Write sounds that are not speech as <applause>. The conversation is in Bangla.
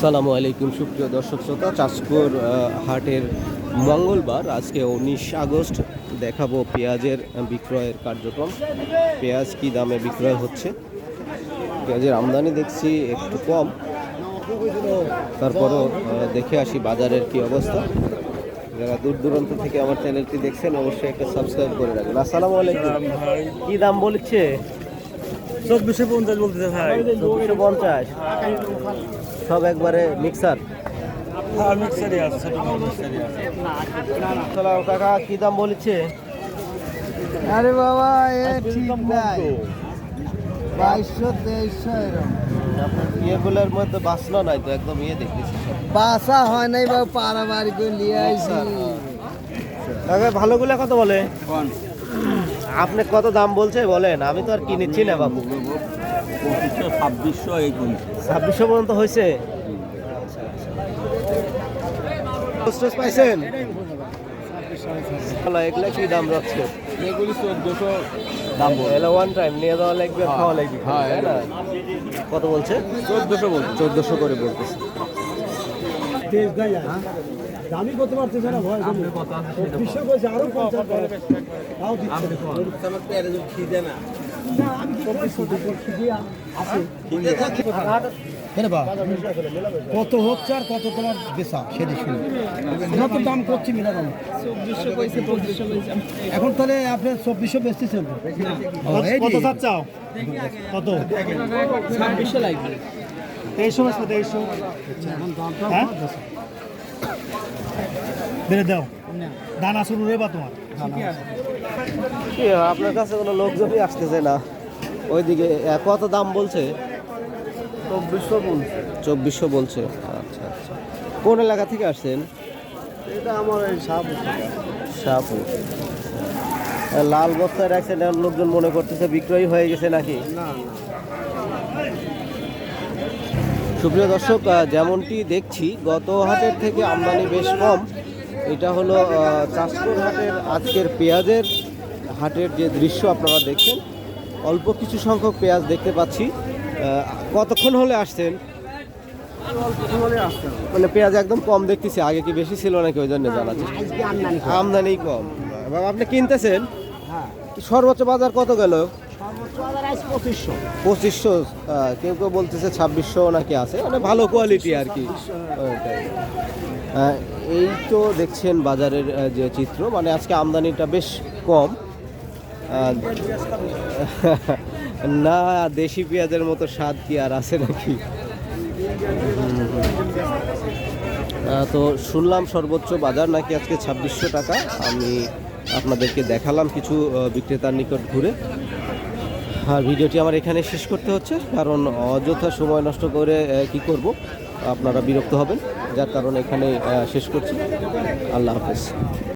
সালামু আলাইকুম সুপ্রিয় দর্শক শ্রোতা। চাষকর হাটের মঙ্গলবার আজকে উনিশ আগস্ট দেখাবো পেঁয়াজের বিক্রয়ের কার্যক্রম। পেঁয়াজ কি দামে বিক্রয় হচ্ছে? পেঁয়াজের আমদানি দেখছি একটু কম। তারপরও দেখে আসি বাজারের কি অবস্থা। যারা দূর দূরান্ত থেকে আমার চ্যানেলটি দেখছেন অবশ্যই একটা সাবস্ক্রাইব করে রাখবেন। আসসালামু আলাইকুম। কি দাম বলছে? চব্বিশে পঞ্চাশ বলতেছে ভাই। চব্বিশশো পঞ্চাশ। সব একবারে মিক্সার হ্যাঁ কাকা কি দাম বলেছে? আরে বাবা এ ঠিক নাই। বাইশশো তেইশশো এরকম। ইয়েগুলোর মধ্যে বাসনা নাই তো একদম ইয়ে দেখতেছি। বাসা হয় নাই করে নিয়ে ভালোগুলো কত বলে? আপনি কত দাম বলছে বলেন? আমি তো আর কিনেছি না বাবু। ছাব্বিশশো ছাব্বিশশো পর্যন্ত হয়েছে? পাইছেন? ভালো, এগুলা কি দাম রাখছে এগুলি চোদ্দশো দাম বল ওয়ান টাইম নিয়ে যাওয়া লাগবে খাওয়া লাগবে। হ্যাঁ, কত বলছে? চোদ্দশো বলছে। চোদ্দশো করে বলতেছে। দামি করতে পারতেছে না ভয় বিশ্ব কইছে আরও পঞ্চাশ তাও দিচ্ছে। না। কত হচ্ছে আর কত তোমার বেসা সেটা শুনে। আমরা তো দাম করছি মিলা দাম। এখন তাহলে আপনার চব্বিশশো বেচতেছেন। কত চাও কত ছাব্বিশশো লাগবে। তেইশশো তেইশশো। হ্যাঁ? বেড়ে দাও। দানা শুরু রে বা তোমার। কি আপনার কাছে কোনো লোকজনই আসতেছে না ওইদিকে কত দাম বলছে? চব্বিশশো বলছে। চব্বিশশো বলছে। আচ্ছা আচ্ছা। কোন এলাকা থেকে আসছেন? এটা আমার এই সাপ শাহপুর লাল বস্তায় রাখছেন এখন লোকজন মনে করতেছে বিক্রয় হয়ে গেছে নাকি? না। সুপ্রিয় দর্শক যেমনটি দেখছি গত হাটের থেকে আমদানি বেশ কম। এটা হলো চাষপুর হাটের আজকের পেঁয়াজের হাটের যে দৃশ্য আপনারা দেখছেন। অল্প কিছু সংখ্যক পেঁয়াজ দেখতে পাচ্ছি। কতক্ষণ হলে আসছেন? মানে পেঁয়াজ একদম কম দেখতেছি। আগে কি বেশি ছিল নাকি ওই জন্য জানাচ্ছি। আমদানি কম। আপনি কিনতেছেন? হ্যাঁ। সর্বোচ্চ বাজার কত গেল? পঁচিশশো। কেউ কেউ বলতেছে ছাব্বিশশো নাকি আছে। মানে ভালো কোয়ালিটি আর কি। এই তো দেখছেন বাজারের যে চিত্র। মানে আজকে আমদানিটা বেশ কম। <laughs> না দেশি পেঁয়াজের মতো স্বাদ কি আর আছে নাকি? তো শুনলাম সর্বোচ্চ বাজার নাকি আজকে ছাব্বিশশো টাকা। আমি আপনাদেরকে দেখালাম কিছু বিক্রেতার নিকট ঘুরে। আর ভিডিওটি আমার এখানে শেষ করতে হচ্ছে, কারণ অযথা সময় নষ্ট করে কি করব? আপনারা বিরক্ত হবেন, যার কারণে এখানে শেষ করছি। আল্লাহ হাফেজ।